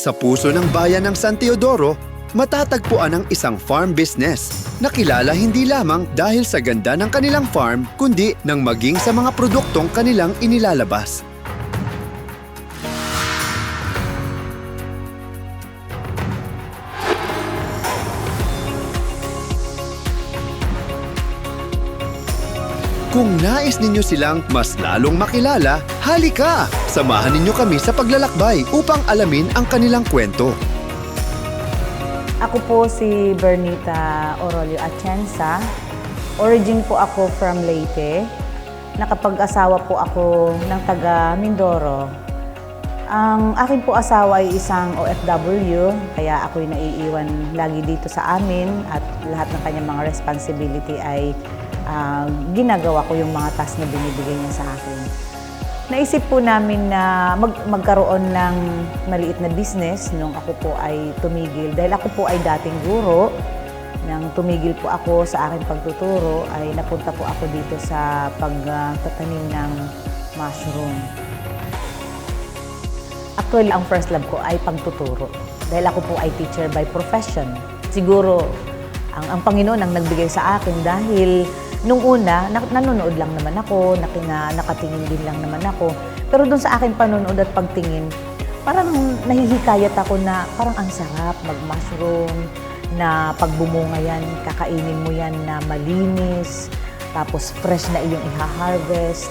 Sa puso ng bayan ng San Teodoro, matatagpuan ang isang farm business na kilala hindi lamang dahil sa ganda ng kanilang farm kundi nang maging sa mga produktong kanilang inilalabas. Kung nais ninyo silang mas lalong makilala, halika! Samahan ninyo kami sa paglalakbay upang alamin ang kanilang kwento. Ako po si Bernita Orolio Atienza. Origin po ako from Leyte. Nakapag-asawa po ako ng taga Mindoro. Ang akin po asawa ay isang OFW, kaya ako'y naiiwan lagi dito sa amin at lahat ng kanyang mga responsibility ay ah, ginagawa ko yung mga task na binibigay niya sa akin. Naisip po namin na mag magkaroon ng maliit na business nung ako po ay tumigil. Dahil ako po ay dating guro, nang tumigil po ako sa aking pagtuturo, ay napunta po ako dito sa pagtatanim ng mushroom. Actually, ang first love ko ay pagtuturo. Dahil ako po ay teacher by profession. Siguro, ang, ang Panginoon ang nagbigay sa akin dahil nung una, na, nanonood lang naman ako, nakina, nakatingin din lang naman ako. Pero doon sa akin panonood at pagtingin, parang nahihikayat ako na parang ang sarap mag-mushroom, na pag bumunga yan, kakainin mo yan na malinis, tapos fresh na iyong iha-harvest.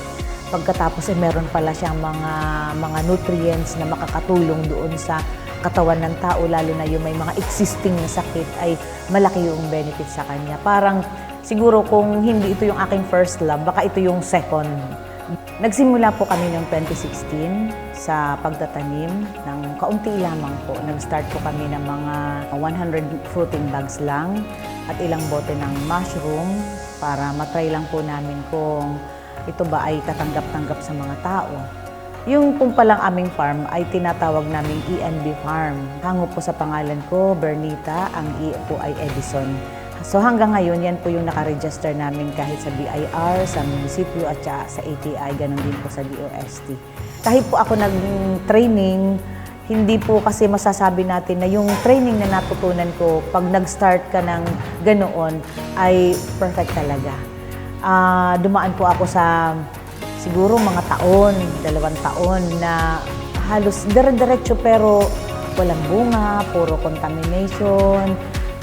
Pagkatapos eh, meron pala siyang mga, mga nutrients na makakatulong doon sa katawan ng tao, lalo na yung may mga existing na sakit, ay malaki yung benefit sa kanya. Parang siguro kung hindi ito yung aking first love, baka ito yung second. Nagsimula po kami noong 2016 sa pagtatanim ng kaunti lamang po. Nag-start po kami ng mga 100 fruiting bags lang at ilang bote ng mushroom para matry lang po namin kung ito ba ay katanggap-tanggap sa mga tao. Yung kung palang aming farm ay tinatawag naming ENB Farm. Hango po sa pangalan ko, Bernita, ang E po ay Edison. So hanggang ngayon, yan po yung nakaregister namin kahit sa BIR, sa munisipyo at sa ATI, ganun din po sa DOST. Kahit po ako nag-training, hindi po kasi masasabi natin na yung training na natutunan ko, pag nag-start ka ng ganoon, ay perfect talaga. Ah, dumaan po ako sa siguro mga taon, dalawang taon na halos dire-diretso pero walang bunga, puro contamination.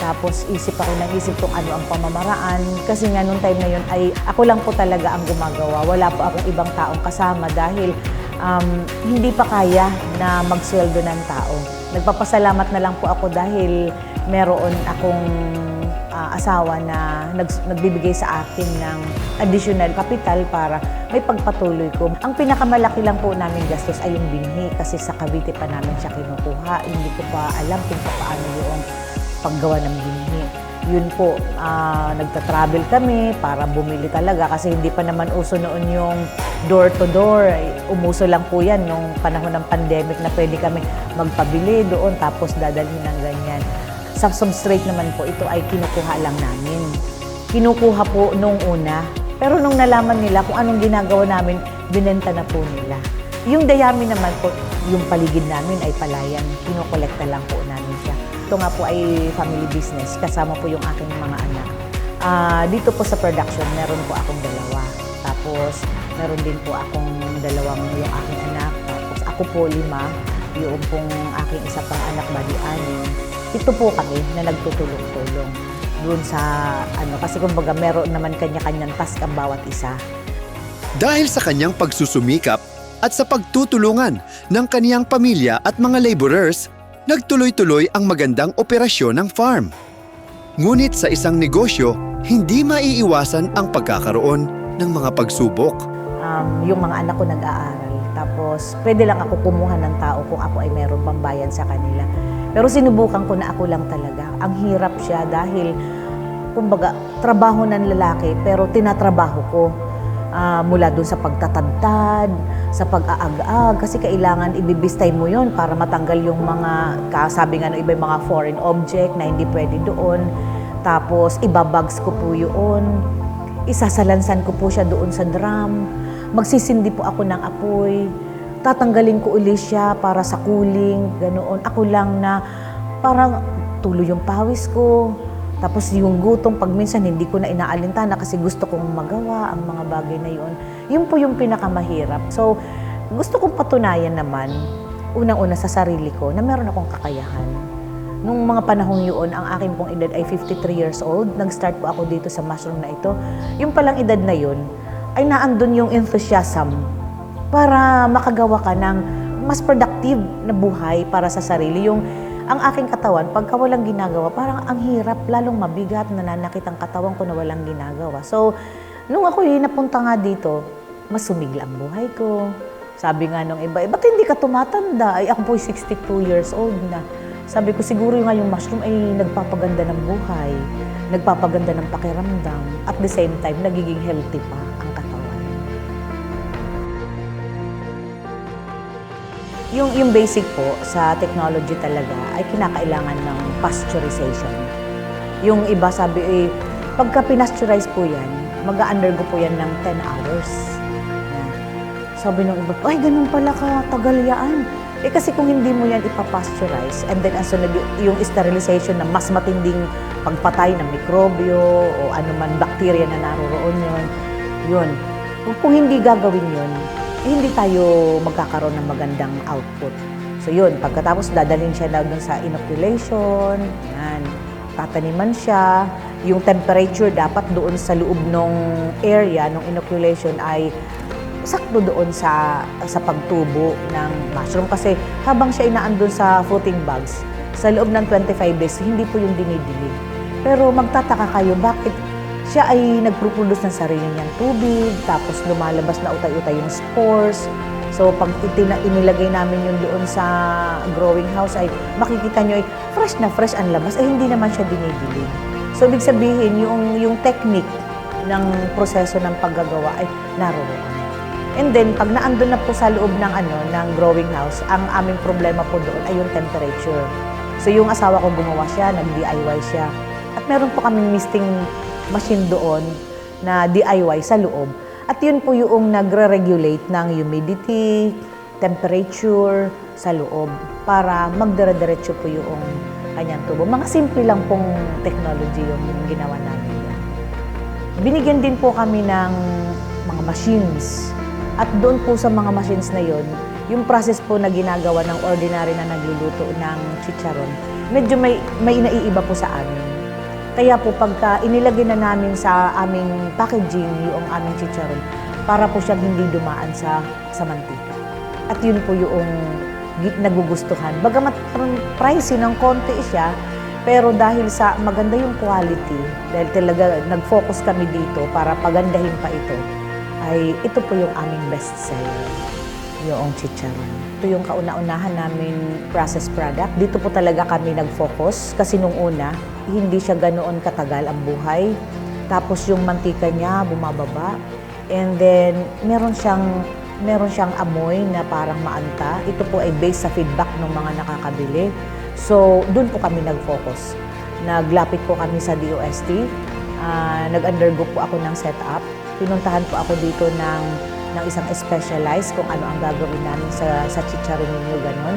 Tapos isip ako ng isip kung ano ang pamamaraan. Kasi nga nung time na yun ay ako lang po talaga ang gumagawa. Wala po akong ibang taong kasama dahil um, hindi pa kaya na magsweldo ng tao. Nagpapasalamat na lang po ako dahil meron akong ah, asawa na nags- nagbibigay sa akin ng additional capital para may pagpatuloy ko. Ang pinakamalaki lang po namin gastos ay yung binhi kasi sa Cavite pa namin siya kinukuha. Hindi ko pa alam kung paano yung paggawa ng binhi. Yun po, ah, nagta-travel kami para bumili talaga kasi hindi pa naman uso noon yung door-to-door. Umuso lang po yan nung panahon ng pandemic na pwede kami magpabili doon tapos dadalhin ng ganyan. Sa substrate naman po, ito ay kinukuha lang namin. Kinukuha po nung una. Pero nung nalaman nila kung anong ginagawa namin, binenta na po nila. Yung dayami naman po, yung paligid namin ay palayan. Kinokolekta lang po. Ito nga po ay family business. Kasama po yung aking mga anak. Ah, dito po sa production, meron po akong dalawa. Tapos, meron din po akong dalawang yung aking anak. Tapos, ako po lima. Yung pong aking isa pang anak, bali anim. Ito po kami na nagtutulong-tulong doon sa ano kasi kumbaga meron naman kanya-kanyang task ang bawat isa. Dahil sa kanyang pagsusumikap at sa pagtutulungan ng kaniyang pamilya at mga laborers, nagtuloy-tuloy ang magandang operasyon ng farm. Ngunit sa isang negosyo, hindi maiiwasan ang pagkakaroon ng mga pagsubok. Um, yung mga anak ko nag-aaral. Tapos pwede lang ako kumuha ng tao kung ako ay meron pambayad sa kanila. Pero sinubukan ko na ako lang talaga. Ang hirap siya dahil kumbaga trabaho ng lalaki pero tinatrabaho ko. Ah, mula doon sa pagtatadtad, sa pag-aag-aag, kasi kailangan ibibistay mo yon para matanggal yung mga, kasabi nga ng iba yung mga foreign object na hindi pwede doon. Tapos ibabags ko po yun. Isasalansan ko po siya doon sa drum. Magsisindi po ako ng apoy. tatanggalin ko uli siya para sa cooling, ganoon. Ako lang na parang tuloy yung pawis ko. Tapos yung gutom, pag minsan hindi ko na inaalintana kasi gusto kong magawa ang mga bagay na yun. Yun po yung pinakamahirap. So, gusto kong patunayan naman, unang-una sa sarili ko, na meron akong kakayahan. Nung mga panahong yun, ang aking pong edad ay 53 years old. Nag-start po ako dito sa mushroom na ito. Yung palang edad na yun, ay naandun yung enthusiasm para makagawa ka ng mas productive na buhay para sa sarili. Yung ang aking katawan, pagka walang ginagawa, parang ang hirap, lalong mabigat, nananakit ang katawan ko na walang ginagawa. So, nung ako yun, napunta nga dito, mas sumigla ang buhay ko. Sabi nga nung iba, eh, ba't hindi ka tumatanda? Ay, ako po 62 years old na. Sabi ko, siguro nga yung mushroom ay nagpapaganda ng buhay, nagpapaganda ng pakiramdam, at the same time, nagiging healthy pa ang katawan. Yung, yung basic po sa technology talaga ay kinakailangan ng pasteurization. Yung iba sabi, eh, pagka pinasteurize po yan, mag-undergo po yan ng 10 hours. Sabi ng iba, ay ganun pala ka, tagal yaan. Eh kasi kung hindi mo yan ipapasteurize, and then ang sunod yung sterilization na mas matinding pagpatay ng mikrobyo o anuman bacteria na naroroon yun, yun. Kung, hindi gagawin yun, eh, hindi tayo magkakaroon ng magandang output. So yun, pagkatapos dadalhin siya na sa inoculation, yan, tataniman siya, yung temperature dapat doon sa loob ng area ng inoculation ay sakto doon sa sa pagtubo ng mushroom. Kasi habang siya inaandun sa fruiting bags sa loob ng 25 days hindi po yung dinidilig. Pero magtataka kayo bakit siya ay nagproproduce ng sarili niyang tubig tapos lumalabas na utay-utay yung spores. So pag itina, inilagay namin yun doon sa growing house ay makikita nyo ay fresh na fresh ang labas ay hindi naman siya dinidilig. So ibig sabihin yung yung technique ng proseso ng paggagawa ay naroon And then, pag naandun na po sa loob ng, ano, ng growing house, ang aming problema po doon ay yung temperature. So, yung asawa ko gumawa siya, nag-DIY siya. At meron po kaming misting machine doon na DIY sa loob. At yun po yung nagre-regulate ng humidity, temperature sa loob para magdire-diretso po yung kanyang tubo. Mga simple lang pong technology yung ginawa namin. yan. Binigyan din po kami ng mga machines. At doon po sa mga machines na yon, yung process po na ginagawa ng ordinary na nagluluto ng chicharon, medyo may, may naiiba po sa amin. Kaya po pagka inilagay na namin sa aming packaging yung aming chicharon, para po siyang hindi dumaan sa, sa mantika. At yun po yung nagugustuhan. Bagamat pricey ng konti siya, pero dahil sa maganda yung quality, dahil talaga nag-focus kami dito para pagandahin pa ito, ay ito po yung aming best seller, yung chicharon. Ito yung kauna-unahan namin processed product. Dito po talaga kami nag-focus kasi nung una, hindi siya ganoon katagal ang buhay. Tapos yung mantika niya bumababa. And then, meron siyang meron siyang amoy na parang maanta. Ito po ay based sa feedback ng mga nakakabili. So, doon po kami nag-focus. Naglapit po kami sa DOST. Ah, nag-undergo po ako ng setup. Pinuntahan po ako dito ng, ng isang specialized kung ano ang gagawin namin sa, sa chicharon ninyo, ganun.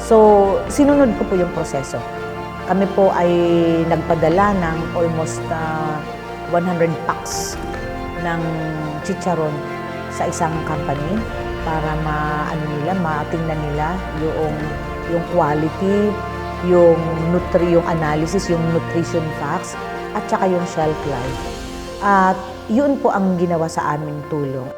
So, sinunod ko po yung proseso. Kami po ay nagpadala ng almost ah, 100 packs ng chicharon sa isang company para ma ano nila matingnan nila yung yung quality, yung nutri yung analysis, yung nutrition facts at saka yung shelf life. At yun po ang ginawa sa aming tulong.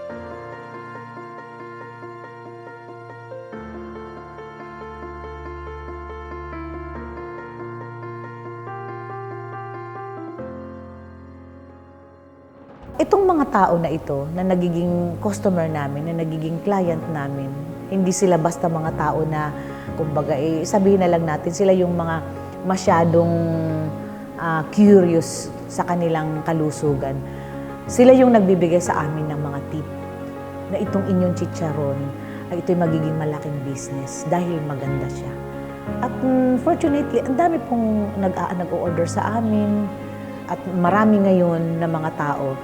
Itong mga tao na ito na nagiging customer namin, na nagiging client namin, hindi sila basta mga tao na, kumbaga, eh, sabihin na lang natin, sila yung mga masyadong ah, curious sa kanilang kalusugan. Sila yung nagbibigay sa amin ng mga tip na itong inyong chicharon ay ito'y magiging malaking business dahil maganda siya. At mm, fortunately, ang dami pong nag, ah, nag-order sa amin at marami ngayon na mga tao,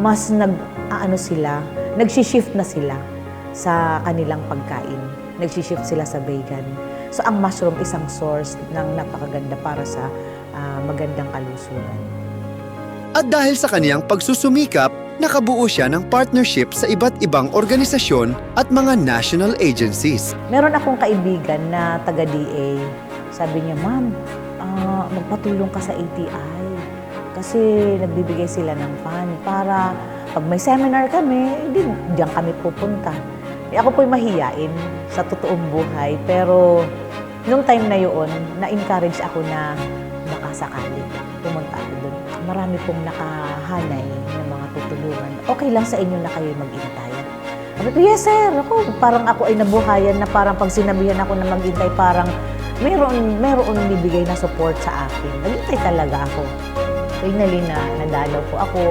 mas nag, ano sila, nag-shift na sila sa kanilang pagkain. Nagsishift sila sa vegan. So ang mushroom isang source ng napakaganda para sa ah, magandang kalusugan. At dahil sa kaniyang pagsusumikap, nakabuo siya ng partnership sa iba't ibang organisasyon at mga national agencies. Meron akong kaibigan na taga-DA. Sabi niya, Ma'am, ah, magpatulong ka sa ATI. Kasi nagbibigay sila ng fund para pag may seminar kami, di, diyan kami pupunta. Eh, ako po'y mahiyain sa totoong buhay. Pero nung time na yun, na-encourage ako na baka sakali pumunta ako doon. Marami pong nakahanay ng mga tutulungan. Okay lang sa inyo na kayo maghintay. Sabi ko, yes sir. Ako, parang ako ay nabuhayan na parang pag sinabihan ako na maghintay, parang meron, meron bibigay na support sa akin. Naghintay talaga ako. Finally na nadalaw po ako.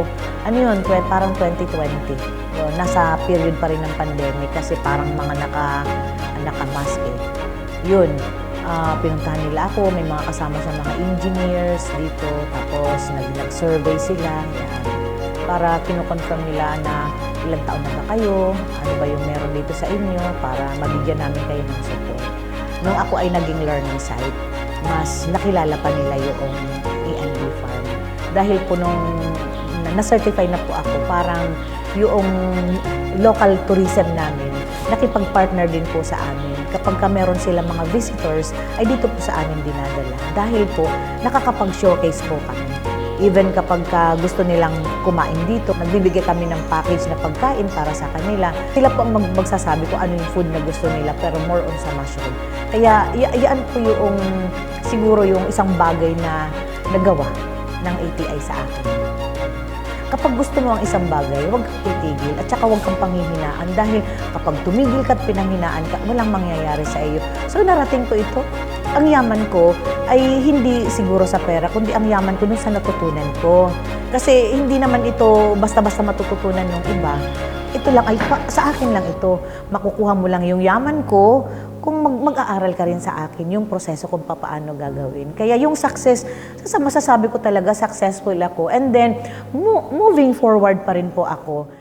Ano yun, parang 2020. Yun, nasa period pa rin ng pandemic kasi parang mga naka, nakamask eh. Yun, ah, pinuntahan nila ako, may mga kasama sa mga engineers dito, tapos nag- nag-survey sila. Yan para kinukonfirm nila na ilang taon na ba kayo, ano ba yung meron dito sa inyo, para mabigyan namin kayo ng support. Nung ako ay naging learning site, mas nakilala pa nila yung E&B Farm. Dahil po nung na- na-certify na po ako, parang yung local tourism namin, nakipag-partner din po sa amin. Kapag ka meron sila mga visitors, ay dito po sa amin dinadala. Dahil po, nakakapag-showcase po kami. Even kapag ka gusto nilang kumain dito, nagbibigay kami ng package na pagkain para sa kanila. Sila po ang mag- magsasabi kung ano yung food na gusto nila, pero more on sa mushroom. Kaya yan po yung siguro yung isang bagay na nagawa ng ATI sa akin. Kapag gusto mo ang isang bagay, huwag kang titigil at saka huwag kang panghihinaan dahil kapag tumigil ka at pinanghinaan ka, walang mangyayari sa iyo. So narating ko ito. Ang yaman ko ay hindi siguro sa pera, kundi ang yaman ko dun sa natutunan ko. Kasi hindi naman ito basta-basta matututunan ng iba. Ito lang ay sa akin lang ito. Makukuha mo lang yung yaman ko kung mag- mag-aaral ka rin sa akin yung proseso kung paano gagawin. Kaya yung success, sa masasabi ko talaga successful ako. And then, mo- moving forward pa rin po ako